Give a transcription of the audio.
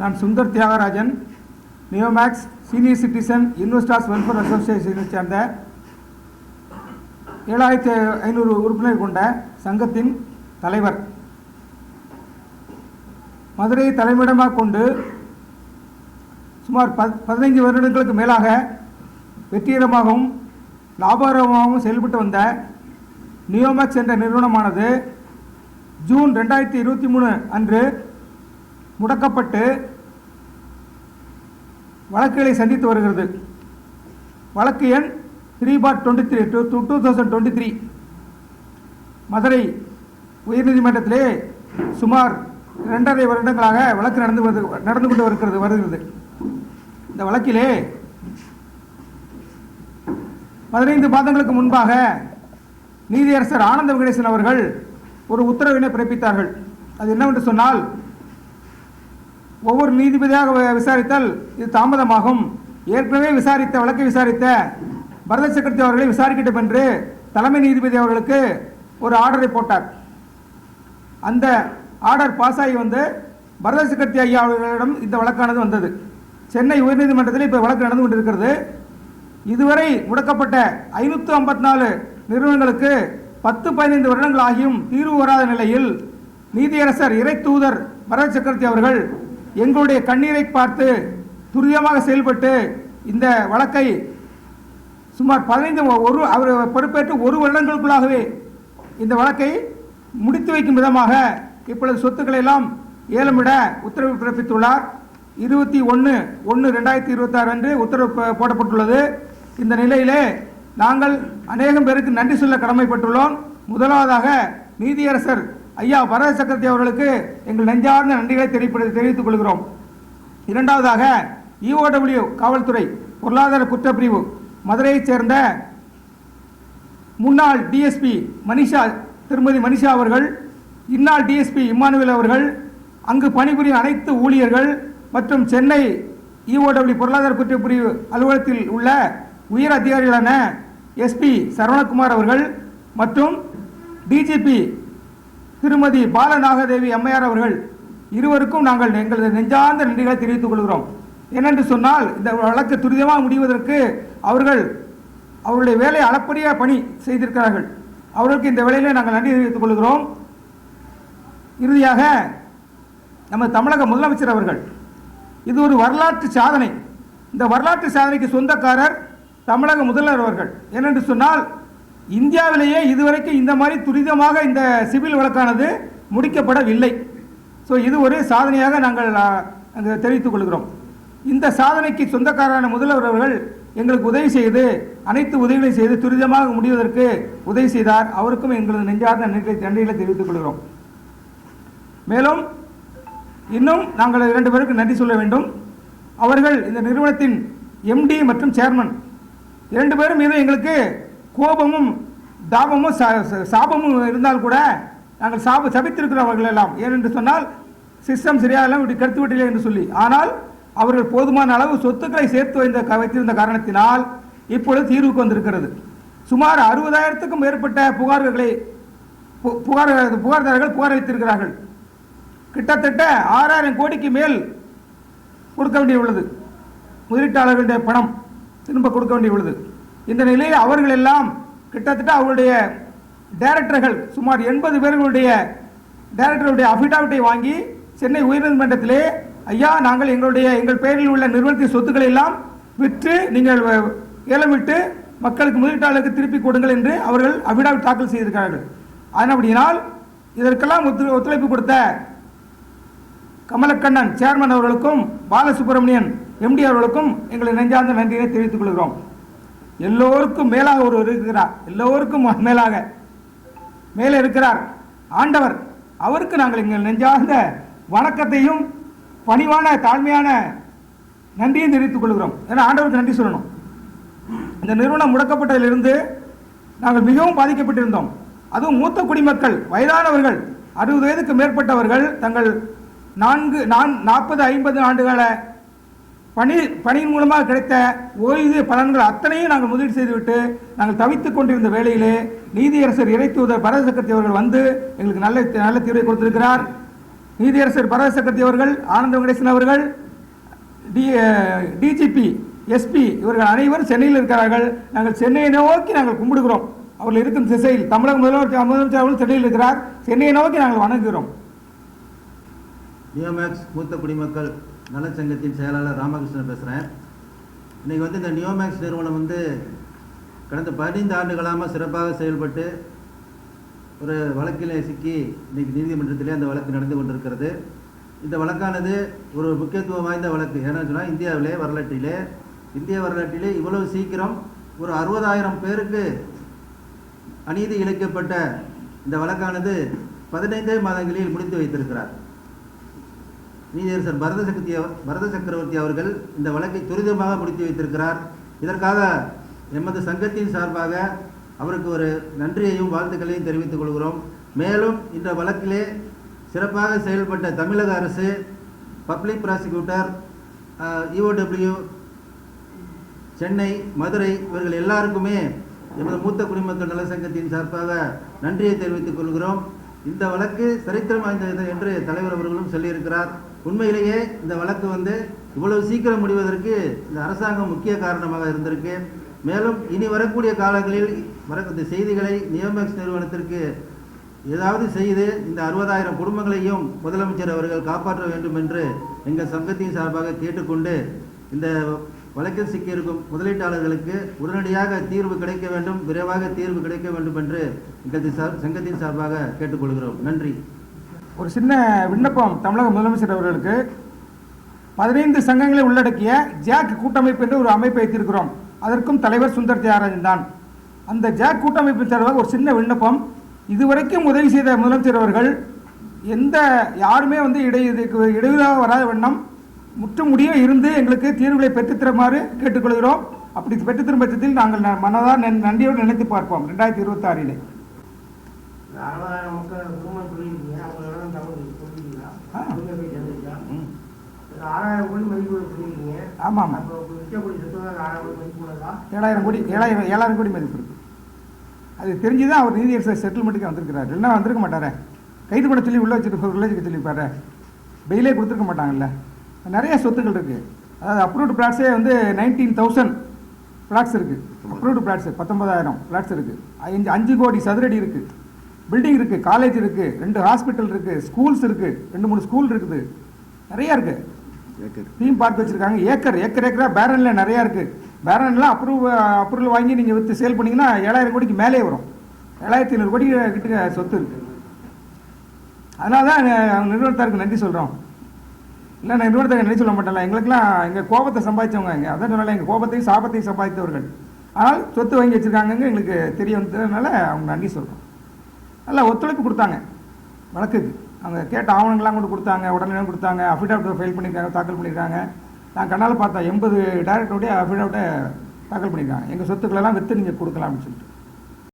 நான் Sundar Thiagarajan Neomax senior citizen investors welfare அசோசியேஷனை சேர்ந்த ஏழாயிரத்தி ஐநூறு உறுப்பினர் கொண்ட சங்கத்தின் தலைவர். மதுரையை தலைமையிடமாக கொண்டு சுமார் பத் பதினைஞ்சு வருடங்களுக்கு மேலாக வெற்றிகரமாகவும் லாபகரமாகவும் செயல்பட்டு வந்த நியோமேக்ஸ் என்ற நிறுவனமானது ஜூன் ரெண்டாயிரத்தி இருபத்தி மூணு அன்று முடக்கப்பட்டு வழக்குகளை சந்தித்து வருகிறது. வழக்கு எண் three four twenty three two two two thousand twenty three Madurai உயர்நீதிமன்றத்திலே சுமார் இரண்டரை வருடங்களாக வழக்கு நடந்து வருது நடந்து கொண்டு வருகிறது வருகிறது. இந்த வழக்கிலே பதினைந்து மாதங்களுக்கு முன்பாக நீதியரசர் ஆனந்த விகடேசன் அவர்கள் ஒரு உத்தரவினை பிறப்பித்தார்கள். அது என்னவென்று சொன்னால் ஒவ்வொரு நீதிபதியாக விசாரித்தால் விசாரித்தல் இது தாமதமாகும். ஏற்கனவே விசாரித்த வழக்கை விசாரித்த பரத சக்கரவர்த்தி அவர்களை விசாரிக்கட்டும் என்று தலைமை நீதிபதி அவர்களுக்கு ஒரு ஆர்டரை போட்டார். அந்த ஆர்டர் பாஸ் ஆகி வந்து பரத சக்கரவர்த்தி ஐயா அவர்களிடம் இந்த வழக்கானது வந்தது. சென்னை உயர்நீதிமன்றத்தில் இப்போ வழக்கு நடந்து கொண்டிருக்கிறது. இதுவரை முடக்கப்பட்ட ஐநூற்று ஐம்பத்தி நாலு நிறுவனங்களுக்கு பத்து பதினைந்து வருடங்கள் ஆகியும் தீர்வு வராத நிலையில் நீதியரசர் இறை தூதர் பரத சக்கரவர்த்தி அவர்கள் எங்களுடைய கண்ணீரை பார்த்து துரிதமாக செயல்பட்டு இந்த வழக்கை சுமார் பதினைந்து ஒரு அவர் பொறுப்பேற்று ஒரு வருடங்களுக்குள்ளாகவே இந்த வழக்கை முடித்து வைக்கும் விதமாக இப்பொழுது சொத்துக்களை எல்லாம் ஏலமிட உத்தரவு பிறப்பித்துள்ளார். இருபத்தி ஒன்று ஒன்று ரெண்டாயிரத்தி இருபத்தாறு அன்று உத்தரவு போடப்பட்டுள்ளது. இந்த நிலையிலே நாங்கள் அநேகம் பேருக்கு நன்றி சொல்ல கடமைப்பட்டுள்ளோம். முதலாவதாக நீதியரசர் ஐயா பரத சக்கரவர்த்தி அவர்களுக்கு எங்கள் நெஞ்சார்ந்த நன்றிகளை தெரிவிப்பது தெரிவித்துக் கொள்கிறோம். இரண்டாவதாக இஓடபிள்யூ காவல்துறை பொருளாதார குற்றப்பிரிவு மதுரையைச் சேர்ந்த முன்னாள் டிஎஸ்பி மனிஷா திருமதி மனிஷா அவர்கள் இந்நாள் டிஎஸ்பி இம்மானுவேல் அவர்கள் அங்கு பணிபுரியும் அனைத்து ஊழியர்கள் மற்றும் சென்னை இஓடபிள்யூ பொருளாதார குற்றப்பிரிவு அலுவலகத்தில் உள்ள உயர் அதிகாரிகளான எஸ்பி சரவணகுமார் அவர்கள் மற்றும் டிஜிபி திருமதி பாலநாகதேவி அம்மையார் அவர்கள் இருவருக்கும் நாங்கள் எங்களது நெஞ்சார்ந்த நன்றிகளை தெரிவித்துக் கொள்கிறோம். ஏனென்று சொன்னால் இந்த வழக்கு துரிதமாக முடிவதற்கு அவர்கள் அவருடைய வேலை அளப்பரிய பணி செய்திருக்கிறார்கள். அவர்களுக்கு இந்த வேலையில் நாங்கள் நன்றி தெரிவித்துக் கொள்கிறோம். இறுதியாக நம்ம தமிழக முதலமைச்சர் அவர்கள் இது ஒரு வரலாற்று சாதனை. இந்த வரலாற்று சாதனைக்கு சொந்தக்காரர் தமிழக முதல்வர் அவர்கள். ஏனென்று சொன்னால் இந்தியாவிலேயே இதுவரைக்கும் இந்த மாதிரி துரிதமாக இந்த சிவில் வழக்கானது முடிக்கப்படவில்லை. ஸோ இது ஒரு சாதனையாக நாங்கள் தெரிவித்துக் கொள்கிறோம். இந்த சாதனைக்கு சொந்தக்காரரான முதல்வர் அவர்கள் எங்களுக்கு உதவி செய்து அனைத்து உதவிகளையும் செய்து துரிதமாக முடிவதற்கு உதவி செய்தார். அவருக்கும் எங்களது நெஞ்சார்ந்த நன்றி நன்றிகளை தெரிவித்துக் கொள்கிறோம். மேலும் இன்னும் நாங்கள் இரண்டு பேருக்கு நன்றி சொல்ல வேண்டும். அவர்கள் இந்த நிறுவனத்தின் எம்டி மற்றும் சேர்மன் இரண்டு பேரும் மீது எங்களுக்கு கோபமும் தாபமும் சா- சாபமும் இருந்தால் கூட நாங்கள் சாப சபித்திருக்கிறோம் அவர்கள் எல்லாம் ஏனென்று சொன்னால் சிஸ்டம் சரியாகலாம் இப்படி கருத்து விட்டில்லை என்று சொல்லி. ஆனால் அவர்கள் போதுமான அளவு சொத்துக்களை சேர்த்து வைந்த வைத்திருந்த காரணத்தினால் இப்பொழுது தீர்வுக்கு வந்திருக்கிறது. சுமார் அறுபதாயிரத்துக்கும் மேற்பட்ட புகார்களை பு- புகார் புகார்தாரர்கள் புகார் வைத்திருக்கிறார்கள் கிட்டத்தட்ட ஆறாயிரம் கோடிக்கு மேல் கொடுக்க வேண்டியுள்ளது. முதலீட்டாளர்களுடைய பணம் திரும்ப கொடுக்க வேண்டியுள்ளது. இந்த நிலையில் அவர்கள் எல்லாம் கிட்டத்தட்ட அவருடைய டைரக்டர்கள் சுமார் எண்பது பேர்களுடைய டைரக்டருடைய அஃபிடாவிட்டை வாங்கி சென்னை உயர்நீதிமன்றத்திலே ஐயா நாங்கள் எங்களுடைய எங்கள் பெயரில் உள்ள நிறுவனத்தின் சொத்துக்களை எல்லாம் விற்று நீங்கள் வ- ஏலமிட்டு மக்களுக்கு முதலீட்டாளருக்கு திருப்பி கொடுங்கள் என்று அவர்கள் அபிடாவிட் தாக்கல் செய்திருக்கிறார்கள். அதனபடியினால் இதற்கெல்லாம் ஒத்து ஒத்துழைப்பு கொடுத்த கமலக்கண்ணன் சேர்மன் அவர்களுக்கும் பாலசுப்ரமணியன் எம்டி அவர்களுக்கும் எங்களை நெஞ்சார்ந்த நன்றியை தெரிவித்துக் கொள்கிறோம். எல்லோருக்கும் மேலாக ஒருவர் இருக்கிறார். எல்லோருக்கும் மேலாக மேலே இருக்கிறார். ஆண்டவர் அவருக்கு நாங்கள் எங்கள் நெஞ்சார்ந்த வணக்கத்தையும் பணிவான தாழ்மையான நன்றியும் தெரிவித்துக் கொள்கிறோம். ஏன்னா ஆண்டவருக்கு நன்றி சொல்லணும். இந்த நிறுவனம் முடக்கப்பட்டதிலிருந்து நாங்கள் மிகவும் பாதிக்கப்பட்டிருந்தோம். அதுவும் மூத்த குடிமக்கள் வயதானவர்கள் அறுபது வயதுக்கு மேற்பட்டவர்கள் தங்கள் நான்கு நான் நாற்பது ஐம்பது ஆண்டுகால பணி பணியின் மூலமாக கிடைத்த ஓய்வு பலன்கள் அத்தனையும் நாங்கள் முதலீடு செய்துவிட்டு நாங்கள் தவித்துக் கொண்டிருந்த வேளையிலே நீதியரசர் இறைத்தூதர் பரத சக்கரவர்த்தி அவர்கள் வந்து எங்களுக்கு நல்ல நல்ல தீர்வை கொடுத்திருக்கிறார். நீதியரசர் பரத சக்கரவர்த்தி அவர்கள் ஆனந்த வெங்கடேசன் அவர்கள் டி டிஜிபி எஸ்பி இவர்கள் அனைவரும் சென்னையில் இருக்கிறார்கள். நாங்கள் சென்னையை நோக்கி நாங்கள் கும்பிடுகிறோம். அவர்கள் இருக்கும் திசையில் தமிழக முதல்வர் முதலமைச்சர் அவர்கள் சென்னையில் இருக்கிறார். சென்னையை நோக்கி நாங்கள் வணங்குகிறோம். நியோமேக்ஸ் மூத்த குடிமக்கள் நலச்சங்கத்தின் செயலாளர் ராமகிருஷ்ணன் பேசுகிறேன் இன்றைக்கி வந்து இந்த நியோமேக்ஸ் நிறுவனம் வந்து கடந்த பதினைந்து ஆண்டுகளாக சிறப்பாக செயல்பட்டு ஒரு வழக்கில் சிக்கி இன்றைக்கி நீதிமன்றத்திலே அந்த வழக்கு நடந்து கொண்டிருக்கிறது. இந்த வழக்கானது ஒரு முக்கியத்துவம் வாய்ந்த வழக்கு. ஏன்னு சொன்னால் இந்தியாவிலே வரலாற்றிலே இந்திய வரலாற்றிலே இவ்வளவு சீக்கிரம் ஒரு அறுபதாயிரம் பேருக்கு அநீதி இழைக்கப்பட்ட இந்த வழக்கானது பதினைந்தே மாதங்களில் முடித்து வைத்திருக்கிறார். நீதியரசர் பரத சக்தி பரத சக்கரவர்த்தி அவர்கள் இந்த வழக்கை துரிதமாக முடித்து வைத்திருக்கிறார். இதற்காக எமது சங்கத்தின் சார்பாக அவருக்கு ஒரு நன்றியையும் வாழ்த்துக்களையும் தெரிவித்துக் கொள்கிறோம். மேலும் இந்த வழக்கிலே சிறப்பாக செயல்பட்ட தமிழக அரசு public prosecutor EOW Chennai Madurai இவர்கள் எல்லாருக்குமே எமது மூத்த குடிமக்கள் நல சங்கத்தின் சார்பாக நன்றியை தெரிவித்துக் கொள்கிறோம். இந்த வழக்கு சரித்திரம் வாய்ந்தது என்று தலைவர் அவர்களும் சொல்லியிருக்கிறார். உண்மையிலேயே இந்த வழக்கு வந்து இவ்வளவு சீக்கிரம் முடிவதற்கு இந்த அரசாங்கம் முக்கிய காரணமாக இருந்திருக்கு. மேலும் இனி வரக்கூடிய காலங்களில் வர இந்த செய்திகளை நியோமேக்ஸ் நிறுவனத்திற்கு ஏதாவது செய்து இந்த அறுபதாயிரம் குடும்பங்களையும் முதலமைச்சர் அவர்கள் காப்பாற்ற வேண்டும் என்று எங்கள் சங்கத்தின் சார்பாக கேட்டுக்கொண்டு இந்த வழக்கில் சிக்கியிருக்கும் முதலீட்டாளர்களுக்கு உடனடியாக தீர்வு கிடைக்க வேண்டும் விரைவாக தீர்வு கிடைக்க வேண்டும் என்று எங்கள் சார் சங்கத்தின் சார்பாக கேட்டுக்கொள்கிறோம். நன்றி. ஒரு சின்ன விண்ணப்பம் தமிழக முதலமைச்சர் அவர்களுக்கு. பதினைந்து சங்கங்களை உள்ளடக்கிய ஜாக் கூட்டமைப்பு என்று ஒரு அமைப்பை வைத்திருக்கிறோம். அதற்கும் தலைவர் சுந்தர் தியாகராஜன் தான். அந்த ஜாக் கூட்டமைப்பின் சார்பாக ஒரு சின்ன விண்ணப்பம். இதுவரைக்கும் உதவி செய்த முதலமைச்சர் அவர்கள் எந்த யாருமே வந்து இடை இடையூறாக வராத வண்ணம் முற்றும் முடிய இருந்து எங்களுக்கு தீர்வுகளை பெற்றுத்தருமாறு கேட்டுக்கொள்கிறோம். அப்படி பெற்றுத்தரும் பட்சத்தில் நாங்கள் ந- நன்- நன்றியோடு நினைத்து பார்ப்போம். ரெண்டாயிரத்தி இருபத்தாறிலே இந்த அறுபதாயிரம் மக்கள் குடும்பம் சொல்லியிருக்கீங்க அவங்களோட தமிழ் சொல்லியிருக்கீங்களா ஆ. அவங்க போய் சேர்ந்துருக்கா இந்த ஆறாயிரம் கோடி மதிப்பு சொல்லியிருக்கீங்க ஆமாம் ஆமாம் அப்போ விற்கக்கூடிய சொத்து அந்த ஆறாயிரம் கோடி மதிப்பு உள்ளதா? ஏழாயிரம் கோடி ஏழாயிரம் ஏழாயிரம் கோடி மதிப்பு இருக்கு. அது தெரிஞ்சு தான் அவர் நீதியரசர் செட்டில்மெண்ட்டுக்கு வந்திருக்கிறார். இல்லைன்னா வந்திருக்க மாட்டாரே. கைது பண்ண சொல்லி உள்ள வச்சுட்டு உள்ள வச்சுக்க சொல்லியிருப்பாரு பெயிலே கொடுத்துருக்க மாட்டாங்கல்ல. நிறைய சொத்துக்கள் இருக்குது அதாவது அப்ரூவ்டு பிளாட்ஸே வந்து நைன்டீன் தௌசண்ட் பிளாட்ஸ் இருக்குது அப்ரூவ்டு பிளாட்ஸ் பத்தொன்பதாயிரம் பிளாட்ஸ் இருக்குது அஞ்சு அஞ்சு கோடி சதுரடி இருக்குது பில்டிங் இருக்குது காலேஜ் இருக்குது ரெண்டு ஹாஸ்பிட்டல் இருக்குது ஸ்கூல்ஸ் இருக்குது ரெண்டு மூணு ஸ்கூல் இருக்குது. நிறையா இருக்குது தீம் பார்த்து வச்சிருக்காங்க. ஏக்கர் ஏக்கர் ஏக்கரா பேரன்ல நிறையா இருக்கு. பேரன்லாம் அப்ரூவ் அப்ரூவல் வாங்கி நீங்கள் விற்று சேல் பண்ணீங்கன்னா ஏழாயிரம் கோடிக்கு மேலே வரும். ஏழாயிரத்தி ஐநூறு கோடி கிட்ட சொத்து இருக்கு. அதனால தான் அவங்க நிறுவனத்தாருக்கு நன்றி சொல்கிறோம் இல்லை நான் நிறுவனத்தை நன்றி சொல்ல மாட்டேன்ல. எங்களுக்குலாம் எங்கள் கோபத்தை சம்பாதிச்சவங்க இங்கே. அதான் சொன்னால எங்கள் கோபத்தையும் சாபத்தையும் சம்பாதித்தவர்கள். ஆனால் சொத்து வாங்கி வச்சிருக்காங்கங்க எங்களுக்கு தெரிய வந்ததுனால அவங்க நன்றி சொல்கிறோம் நல்லா ஒத்துழைப்பு கொடுத்தாங்க. வழக்குக்கு. அந்த கேட்ட ஆவணங்கள்லாம் கொண்டு கொடுத்தாங்க உடனே கொடுத்தாங்க அஃபிடாவிட் ஃபைல் பண்ணியிருக்காங்க தாக்கல் பண்ணியிருக்காங்க நான் கண்ணால் பார்த்தேன் எண்பது டேரக்டருடைய அஃபிடாவிட்டை தாக்கல் பண்ணியிருக்காங்க எங்கள் சொத்துக்களெல்லாம் விற்று நீங்கள் கொடுக்கலாம் அப்படின்னு சொல்லிட்டு.